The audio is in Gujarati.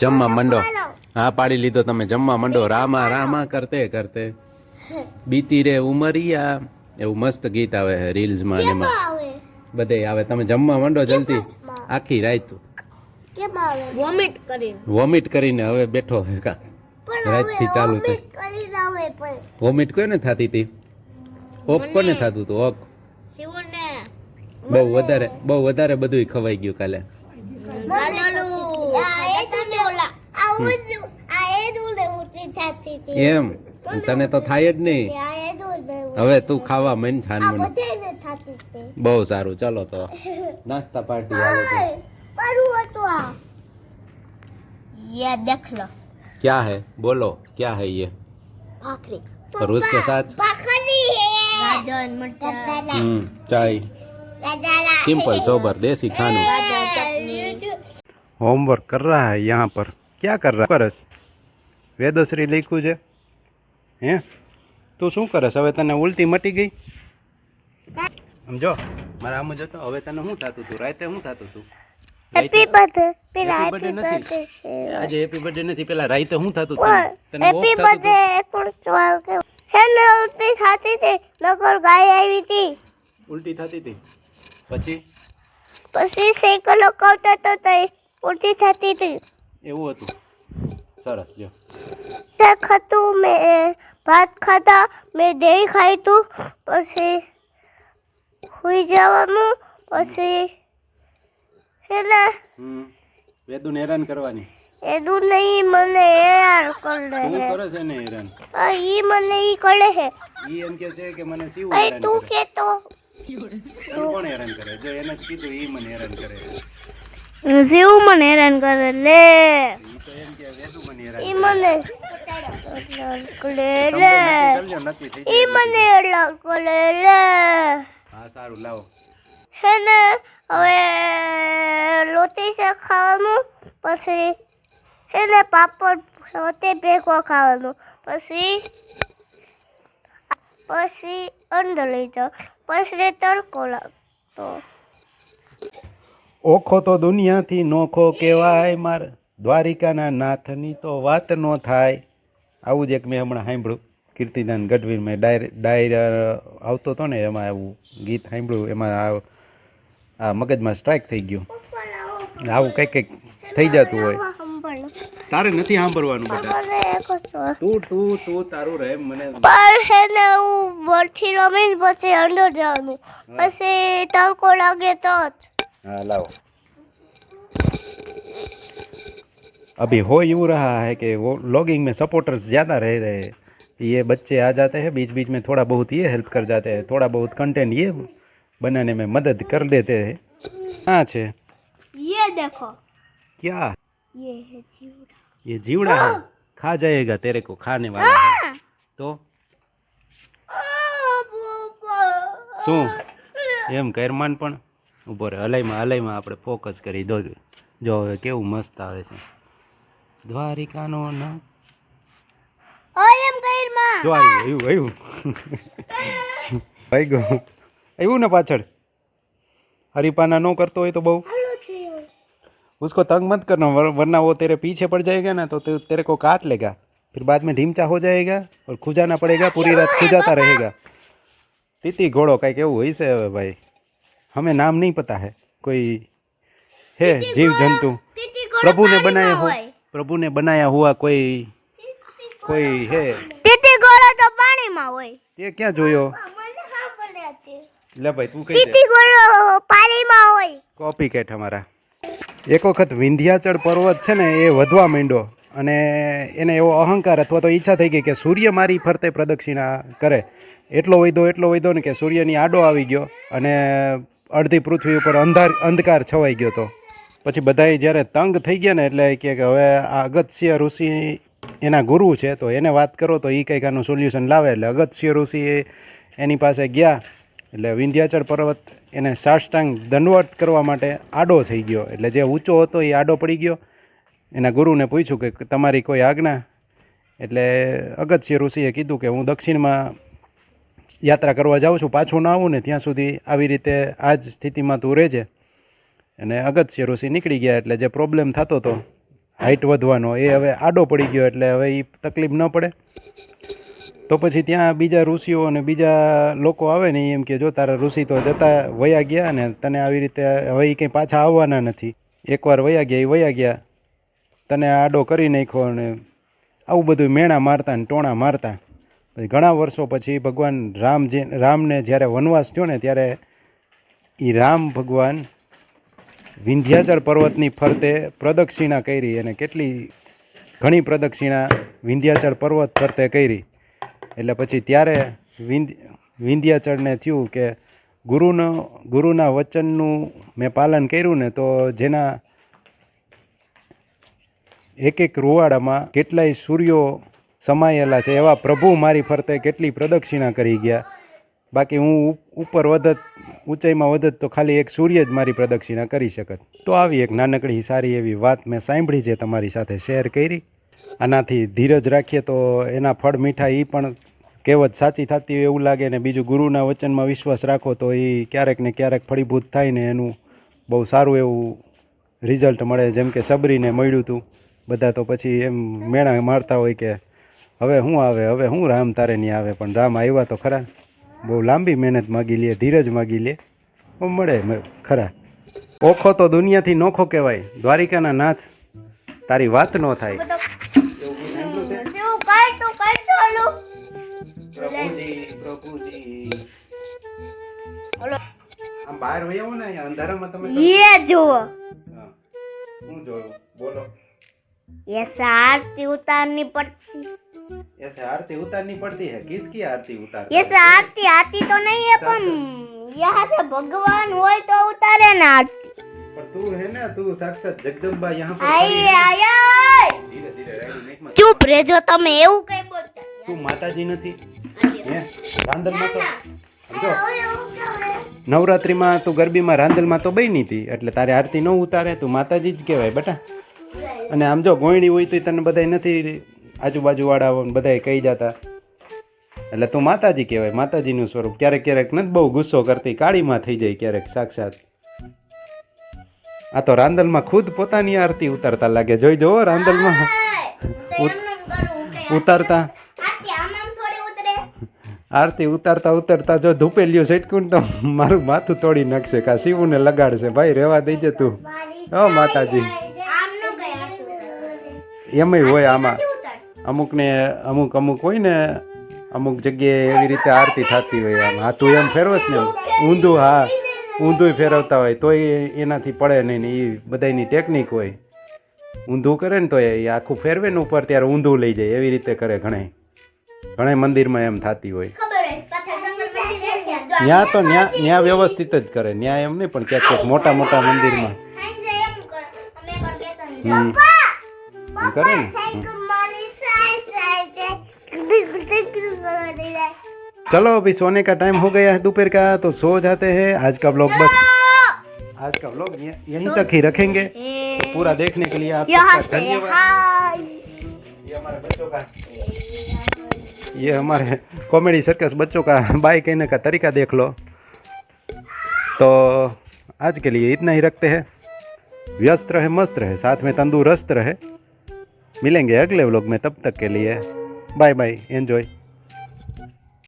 જમવા મંડો. હા પાડી. લીધો તમે. જમવા મંડો. રામા રામા કરતે કરતે. બીતી રે ઉમરિયા. એવું મસ્ત ગીત આવે છે રીલ્સમાં ને એમાં. બધે આવે. તમે જમવા મંડો જલ્દી. આખી રાત. કેમ વોમિટ કરીને. વોમિટ કરીને હવે બેઠો હે કા? પણ રાતથી ચાલુ વોમિટ કરીને આવે વોમિટ કોને થતી હતી? ઓક કોને થતું હતું? ઓક. બહુ વધારે બહુ વધારે બધું ખવાઈ ગયું કાલે એમ તને તો થાય જ નહીં આ એ દુને હવે તું ખાવા મન છાન આ મને બધાને થતી હતી બહુ સારું ચાલો તો નાસ્તા પાર્ટી આવે છે મારું હતું આ ये देख लो क्या है बोलो क्या है ये भाखरी और उसके साथ भाखरी है गाजर मटर हम्म चाय सिंपल सोबर देसी खाना चटनी होमवर्क कर रहा है यहाँ पर ક્યાં કર કરસ? વેદશ્રી લખ્યું છે. હે? તું શું કરસ? હવે તને ઉલટી મટી ગઈ? સમજો મારા આમ હતો. હવે તને શું થતું હતું રાતે શું થતું હતું હેપી બર્થડે નથી. પેલા રાતે શું થતું હતું તને હેપી બર્થડે કોણ ચવાલ ગાય આવી હતી. ઉલટી થતી હતી. પછી? પછી સાયકલ લોકોતા તો તઈ ઉલટી થતી હતી. એવું હતું. સરસ જો. તે ખાતું મેં ભાત ખાધા મેં દહીં ખાઈ તું પછી સુઈ જવાનું પછી હે ને વેદુને હેરાન કરવાની. એદું નહીં મને હેરાન કરે છે કરે છે ને હેરાન? આ ઈ મને ઈ કરે છે ઈ એમ કે છે કે મને સીવું હેરાન તું કરે. તો. કોણ હેરાન કરે? જો એને કીધું ઈ મને હેરાન કરે. જીવ મને હેરાન કરે લે. ઈ મને લે. ઈ મને હેરાન લે. હા સારું લાવો. હે ને હવે લોટી છે ખાવાનું પછી હે ને પાપડ રોટી ભેગો ખાવાનું પછી પછી અંદર લઈ જાઓ પછી તડકો લાગતો. ઓખો તો દુનિયાથી નોખો કહેવાય માર દ્વારિકાના નાથની તો વાત ન થાય. આવું જ એક મેં હમણાં સાંભળ્યું. કીર્તિદાન ગઢવીર મેં ડાયર ડાયર આવતો હતો ને એમાં આવું ગીત સાંભળ્યું એમાં આ આ મગજમાં સ્ટ્રાઇક થઈ ગયું. આવું કંઈક કંઈક થઈ જતું હોય. તારે નથી સાંભળવાનું બેટા? તું તું તું તારું રહે મને. પર હે ને હું બોલથી રમીને પછી અંદર જવાનું. પછી તડકો લાગે તો જ. हाँ लाओ अभी हो यूँ रहा है कि वो लॉगिंग में सपोर्टर्स ज़्यादा रह रहे हैं ये बच्चे आ जाते हैं बीच बीच में थोड़ा बहुत ये हेल्प कर जाते हैं थोड़ा बहुत कंटेंट ये बनाने में मदद कर देते हैं हाँ छे ये देखो क्या ये है जीवड़ा ये जीवड़ा है खा जाएगा तेरे को खाने वाला है तो શું એમ કરમાન પણ ઊભો રહે હલાઈમાં હલાઈમાં આપણે ફોકસ કરી દો જો હવે કેવું મસ્ત આવે છે દ્વારિકાનો ના ઓય એમ કઈર માં જો આવ્યું આવ્યું આવ્યું ભાઈ ગયો આવ્યું ને પાછળ હરીપાના ન કરતો હોય તો બહુ હાલો છે उसको तंग मत करना वर- वरना वो तेरे पीछे पड़ जाएगा ना तो ते- तेरे को काट लेगा फिर बाद में ढीमचा हो जाएगा और खुजाना पड़ेगा पूरी रात खुजाता रहेगा तीती घोड़ो का એવું હોય છે હવે ભાઈ हमें नाम नहीं पता है कोई है जीव जंतु તીતી प्रभु ने बनाया हो प्रभु ने बनाया हुआ कोई कोई है તીતી ગોળો તો પાણીમાં હોય તે ક્યાં જોયો મને હા પડે હતી લે ભાઈ તું કહી દે તીતી ગોળો પાણીમાં હોય કોપી કેટ અમારા એક વખત વિંધ્યાચળ પર્વત છે ને એ વધવા માંડ્યો અને એને એવો અહંકાર અથવા તો ઈચ્છા થઈ ગઈ કે સૂર્ય મારી ફરતે પ્રદક્ષિણા કરે એટલો વૈધો એટલો વૈધો ને કે સૂર્યની આડો આવી ગયો અને અડધી પૃથ્વી ઉપર અંધાર અંધકાર છવાઈ ગયો હતો પછી બધાએ જ્યારે તંગ થઈ ગયા ને એટલે કે હવે આ અગત્ય ઋષિ એના ગુરુ છે, તો એને વાત કરો તો એ કંઈક આનું સોલ્યુશન લાવે. એટલે અગત્ય ઋષિ એની પાસે ગયા. એટલે વિંધ્યાચળ પર્વત એને સાષ્ટાંગ દંડવત કરવા માટે આડો થઈ ગયો. એટલે જે ઊંચો હતો એ આડો પડી ગયો. એના ગુરુને પૂછ્યું કે તમારી કોઈ આજ્ઞા? એટલે અગત્ય ઋષિએ કીધું કે હું દક્ષિણમાં યાત્રા કરવા જાઉં છું, પાછું ના આવું ને ત્યાં સુધી આવી રીતે આ જ સ્થિતિમાં તું રહેજે. અને અગત્ય ઋષિ નીકળી ગયા એટલે જે પ્રોબ્લેમ થતો હતો હાઇટ વધવાનો, એ હવે આડો પડી ગયો એટલે હવે એ તકલીફ ન પડે. તો પછી ત્યાં બીજા ઋષિઓ અને બીજા લોકો આવે ને એમ કે જો તારા ઋષિ તો જતા વયા ગયા ને તને આવી રીતે હવે એ કંઈ પાછા આવવાના નથી. એકવાર વયા ગયા એ વયા ગયા. તને આડો કરી નાખ્યો અને આવું બધું મેણા મારતા ને ટોણા મારતા. પછી ઘણા વર્ષો પછી ભગવાન રામ જે, રામને જ્યારે વનવાસ થયો ને ત્યારે એ રામ ભગવાન વિંધ્યાચળ પર્વતની ફરતે પ્રદક્ષિણા કરી અને કેટલી ઘણી પ્રદક્ષિણા વિંધ્યાચળ પર્વત ફરતે કરી. એટલે પછી ત્યારે વિંધ, વિંધ્યાચળને થયું કે ગુરુનો, ગુરુના વચનનું મેં પાલન કર્યું ને તો જેના એક એક રૂવાડામાં કેટલાય સૂર્યો સમાયેલા છે. એવા પ્રભુ મારી ફરતે કેટલી પ્રદક્ષિણા કરી ગયા. બાકી હું ઉપ- ઉપર વધત, ઊંચાઈમાં વધત તો ખાલી એક સૂર્ય જ મારી પ્રદક્ષિણા કરી શકત. તો આવી એક નાનકડી સારી એવી વાત મેં સાંભળી છે તમારી સાથે શેર કરી. આનાથી ધીરજ રાખીએ તો એના ફળ મીઠા એ પણ કહેવત સાચી થતી હોય એવું લાગે ને બીજું ગુરુના વચનમાં વિશ્વાસ રાખો તો એ ક્યારેક ને ક્યારેક ફળીભૂત થાય ને એનું બહુ સારું એવું રિઝલ્ટ મળે. જેમ કે સબરીને મળ્યું હતું બધા તો પછી એમ મેણા મારતા હોય કે હવે શું આવે હવે શું રામ તારે નહીં આવે પણ રામ આવ્યા તો ખરા. બહુ લાંબી મહેનત માગી લે ધીરજ માગી લે. મળે ખરા. ઓખો તો દુનિયાથી નોખો કહેવાય. દ્વારિકાના નાથ તારી વાત ન થાય. બહાર ઉતારની પડતી. ऐसे आरती उतारनी पड़ती है किसकी आरती उतार ये आरती आती तो नहीं है पर यहाँ से भगवान હોય तो उतारे ना आरती पर तू है ना तू साक्षात जगदम्बा यहाँ पर आई खड़ी है। आई आई धीरे धीरे રાયડું નહીં મત. ચૂપ રહેજો તમે એવું કઈ બોલતા તું માતાજી નથી હે રાંદલમાં તો સમજો નવરાત્રિમાં તું ગરબીમાં રાંદલમાં તો બની હતી એટલે તારે આરતી ન ઉતારે તું માતાજી જ કહેવાય બેટા અને આમ જો ગોયણી હોય તો તને બધાય નથી આજુબાજુવાળા બધાએ કહી જતા. એટલે તું માતાજી કહેવાય માતાજીનું સ્વરૂપ. ક્યારેક ક્યારેક નથી બહુ ગુસ્સો કરતી કાળીમાં થઈ જાય ક્યારેક સાક્ષાત. આ તો રાંદલમાં ખુદ પોતાની આરતી ઉતારતા લાગે. જોઈ જોવો રાંદલમાં ઉતારતા. આરતી ઉતારતા ઉતારતા જો ધૂપેલ્યું સેટકું તો મારું માથું તોડી નાખશે કા શિવને લગાડશે. ભાઈ રહેવા દઈ તું. હો માતાજી. એમય હોય આમાં. અમુકને અમુક અમુક હોય ને અમુક જગ્યાએ એવી રીતે આરતી થતી હોય આમ. હા તું એમ ફેરવસ ને ઊંધું હા ઊંધું ફેરવતા હોય તોય એનાથી પડે નહીં ને એ બધાની ટેકનિક હોય. ઊંધું કરે ને તો એ આખું ફેરવે ને ઉપર ત્યારે ઊંધું લઈ જાય એવી રીતે કરે ઘણે ઘણે મંદિરમાં એમ થતી હોય. ત્યાં તો ન્યા ન્યા વ્યવસ્થિત જ કરે ન્યા એમ નહીં પણ ક્યાંક ક્યાંક મોટા મોટા મંદિરમાં. હમ. એમ કરે ને. चलो अभी सोने का टाइम हो गया है दोपहर का तो सो जाते हैं। आज का ब्लॉग बस आज का ब्लॉग यहीं तक ही रखेंगे। तो पूरा देखने के लिए आप सबका धन्यवाद। ये हमारे बच्चों का ये हमारे कॉमेडी सर्कस बच्चों का बाय कहने का तरीका देख लो। तो आज के लिए इतना ही रखते हैं। व्यस्त रहे मस्त रहे साथ में तंदुरुस्त रहे। मिलेंगे अगले व्लॉग में तब तक के लिए। Bye bye. Enjoy.